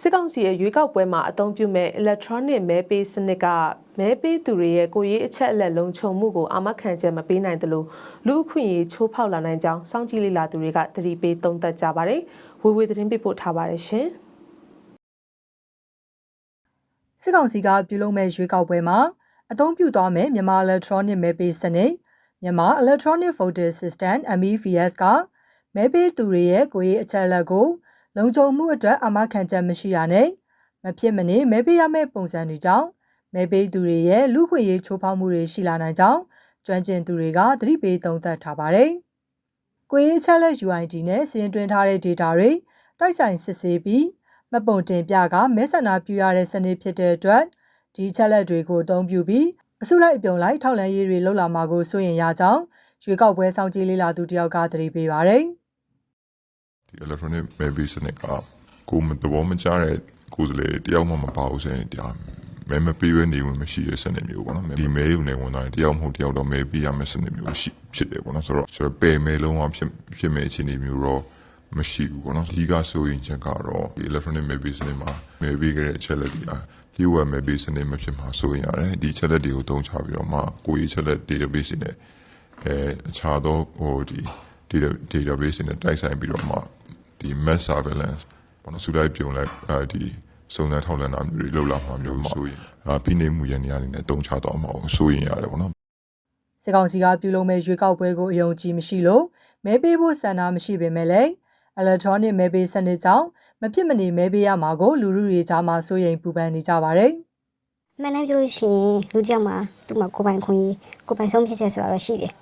စစ်ကောင်စီရဲ့ရွေးကောက်ပွဲမှာအသုံးပြုမဲ့ electronic မဲပေးစနစ်ကမဲပေးသူတွေရဲ့ကိုယ်ရေးအချက်အလက်လုံခြုံမှုကိုအာမခံချက်မပေးနိုင်သလိုလူအခွင့်အရေးချိုးဖောက်လာနိုင်ကြောင်းစောင့်ကြည့်လေ့လာသူတွေကသတိပေးသုံးသပ်ကြပါတယ်။ဝေဝေသတင်းပေးပို့ထားပါတယ်ရှင်။စစ်ကောင်စီကပြုလုပ်မဲ့ရွေးကောက်ပွဲမှာအသုံးပြုသွားမဲ့မြန်မာ electronic မဲပေးစနစ်မြန်မာ electronic voting system MEVS ကမဲပေးသူတွေရဲ့ကိုယ်ရေးအချက်အလက်ကို လုံခြုံမှုအတွက်အမခံချက်မရှိရနဲ့မဖြစ်မနေမဲပေးရမယ့်ပုံစံတွေကြောင့်မဲပေးသူတွေရဲ့လူခွင့်ရေးချိုးဖောက်မှုတွေရှိလာနိုင်ကြောင်းကျွမ်းကျင်သူတွေကသတိပေးသုံးသပ်ထားပါတယ်။ကိုယ်ရေးအချက်အလက် UID နဲ့စီရင်တွင်ထားတဲ့ data တွေတိုက်ဆိုင်စစ်ဆေးပြီးမပုံတင်ပြကမဲဆန္ဒပြုရတဲ့စနစ်ဖြစ်တဲ့အတွက်ဒီချက်လက်တွေကိုအသုံးပြုပြီးအစုလိုက်အပြုံလိုက်ထောက်လန်းရေးတွေလှုပ်လာမှာကိုစိုးရင်ရကြောင်းရွေးကောက်ပွဲစောင့်ကြည့်လေ့လာသူတယောက်ကသတိပေးပါတယ်။ ဒီ electronic maybe စနစ်ကကိုမသဘောမကျတဲ့ကိုယ်စားလှယ်တယောက်မှမပါဘူးဆိုရင်ဒါမဲမပေးဘဲနေဝင်မရှိတဲ့စနစ်မျိုးပေါ့နော်ဒီမဲယူနေဝင်သွားရင်တယောက်မဟုတ်တယောက်တော့မဲပေးရမယ့်စနစ်မျိုးရှိဖြစ်တယ်ပေါ့နော်ဆိုတော့ဆိုတော့ပယ်မဲလုံးဝဖြစ်ဖြစ်မဲ့အခြေအနေမျိုးတော့မရှိဘူးပေါ့နော်ဒီကဆိုရင်ချက်ကတော့ဒီ electronic maybe စနစ်မှာမဲပေးခဲ့တဲ့အချက်လက်တွေအားဒီဝက်မဲပေးစနစ်မဖြစ်မှာဆိုရင်ရတယ်ဒီချက်လက်တွေကိုတုံးချပြီးတော့မှကိုယ်ရေးချက်လက် database တွေနဲ့အဲအခြားသောဟိုဒီ database တွေနဲ့တိုက်ဆိုင်ပြီးတော့မှဒီ mass surveillance ပေါ့နော်စူလိုက်ပြုံလိုက်အဲဒီစုံစမ်းထောက်လှမ်းတာမျိုးတွေလုပ်လာမှာမျိုးဆိုရင်အာဖိနေမှုရန်နေရာနေနဲ့တုံချတော့မှာဆိုရင်ရတယ်ပေါ့နော်စစ်ကောင်စီကပြုလုပ်မဲ့ရွေးကောက်ပွဲကိုအယုံကြည်မရှိလို့မဲပေးဖို့ဆန္ဒမရှိပေမဲ့လည်း electronic မဲပေးစနစ်ကြောင့်မဖြစ်မနေမဲပေးရမှာကိုလူလူတွေကြားမှာစိုးရိမ်ပူပန်နေကြပါတယ်မှန်တယ်ပြောလို့ရှိရင်လူတစ်ယောက်မှာသူ့မှာကိုယ်ပိုင်ခွင့်ရေးကိုယ်ပိုင်ဆုံးဖြတ်ချက်ဆိုတာတော့ရှိတယ်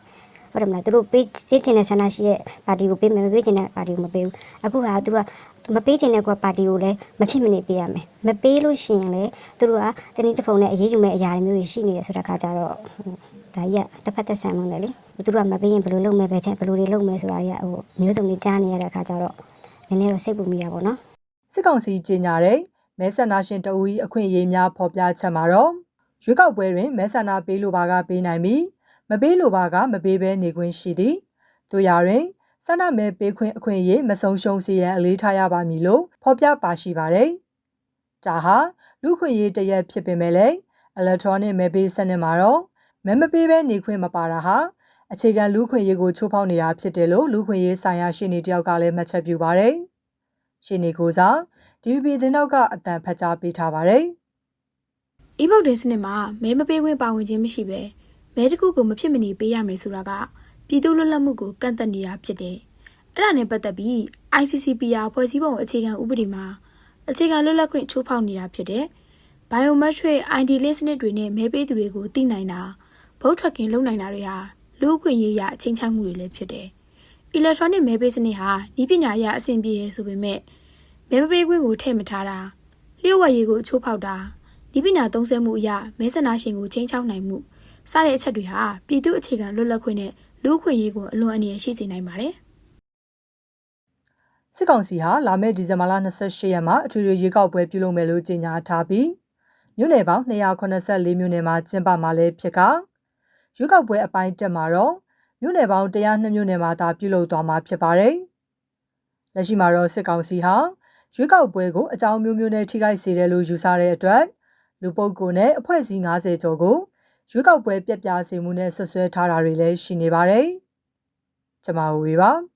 ဟုတ်တယ်မလားသူတို့ပေးစေချင်တဲ့ဆန္ဒရှိရဲ့ပါတီကိုပေးမယ်မပေးချင်တဲ့ပါတီကိုမပေးဘူးအခုဟာသူတို့ကမပေးချင်တဲ့ကွာပါတီကိုလည်းမဖြစ်မနေပေးရမယ်မပေးလို့ရှိရင်လည်းသူတို့ကတနည်းတစ်ဖုံနဲ့အရေးယူမဲ့အရာတွေမျိုးတွေရှိနေတယ်ဆိုတဲ့ခါကျတော့ဒါကြီးကတစ်ဖက်သက်ဆန်လုံးတယ်လေသူတို့ကမပေးရင်ဘယ်လိုလုပ်မယ်ပဲချက်ဘယ်လိုတွေလုပ်မယ်ဆိုတာကြီးကဟိုမျိုးစုံတွေကြားနေရတဲ့ခါကျတော့နည်းနည်းတော့စိတ်ပူမိတာပေါ့နော်စစ်ကောင်စီကြေညာတဲ့မဲဆန္ဒရှင်တအူကြီးအခွင့်အရေးများဖော်ပြချက်မှာတော့ရွေးကောက်ပွဲတွင်မဲဆန္ဒပေးလိုပါကပေးနိုင်ပြီး မပေးလိုပါက မပေးဘဲနေခွင့်ရှိသည်တို့ရာတွင်ဆန္ဒမဲပေးခွင့်အခွင့်အရေးမဆုံးရှုံးစေရန်အလေးထားရပါမည်လို့ဖော်ပြပါရှိပါတယ်။ဒါဟာလူခွင့်ရေးတရက်ဖြစ်ပေမဲ့လည်း electronic မဲပေးစနစ်မှာတော့မဲမပေးဘဲနေခွင့်မပါတာဟာအခြေခံလူခွင့်ရေးကိုချိုးဖောက်နေတာဖြစ်တယ်လို့လူခွင့်ရေးဆိုင်ရာရှင်းနေတယောက်ကလည်းမှတ်ချက်ပြုပါတယ်။ရှင်းနေကိုစား DVB သတင်းတော့ကအတန်ဖတ်ကြားပေးထားပါတယ် e vote စနစ်မှာမဲမပေးခွင့်ပါဝင်ခြင်းမရှိပဲ မဲတစ်ခုကိုမဖြစ်မနေပေးရမယ်ဆိုတာကပြည်သူလွတ်လပ်မှုကိုကန့်သက်နေတာဖြစ်တယ်။အဲ့ဒါနဲ့ပတ်သက်ပြီး ICCPR ဖွဲ့စည်းပုံအခြေခံဥပဒေမှာအခြေခံလွတ်လပ်ခွင့်ချိုးဖောက်နေတာဖြစ်တဲ့ biometric ID လင့်စနစ်တွေနဲ့မဲပေးသူတွေကိုသိနိုင်တာဗုတ်ထွက်ခင်လုပ်နိုင်တာတွေဟာလူ့အခွင့်အရေးရအချင်းချောက်မှုတွေလည်းဖြစ်တယ်။ electronic မဲပေးစနစ်ဟာဤပညာရအဆင်ပြေတယ်ဆိုပေမဲ့မဲမပေးခွင့်ကိုထည့်မထားတာလျှို့ဝှက်ရေးကိုချိုးဖောက်တာဤပညာသုံးစွဲမှုအရမဲဆန္ဒရှင်ကိုချင်းချောက်နိုင်မှု စတဲ့အချက်တွေဟာပြည်သူအခြေခံလွတ်လပ်ခွင့်နဲ့လူ့အခွင့်အရေးကိုအလွန်အန္တရာယ်ရှိစေနိုင်ပါတယ်စစ်ကောင်စီဟာလာမယ့်ဒီဇင်ဘာလ28ရက်မှာအထွေထွေရွေးကောက်ပွဲပြုလုပ်မယ်လို့ကြေညာထားပြီးမြို့နယ်ပေါင်း284မြို့နယ်မှာကျင်းပမှာလည်းဖြစ်ကရွေးကောက်ပွဲအပိုင်းတက်မှာတော့မြို့နယ်ပေါင်း102မြို့နယ်မှာသာပြုလုပ်သွားမှာဖြစ်ပါတယ်။လက်ရှိမှာတော့စစ်ကောင်စီဟာရွေးကောက်ပွဲကိုအကြောင်းမျိုးမျိုးနဲ့ထိခိုက်စေတယ်လို့ယူဆတဲ့အတွက်လူပုဂ္ဂိုလ်နဲ့အဖွဲ့အစည်း90ကျော်ကို ရွေးကောက်ပွဲပြက်ပြားစေမှုနဲ့ဆွဆွဲထားတာတွေလည်းရှိနေပါတယ်။ကျွန်မဝေပါ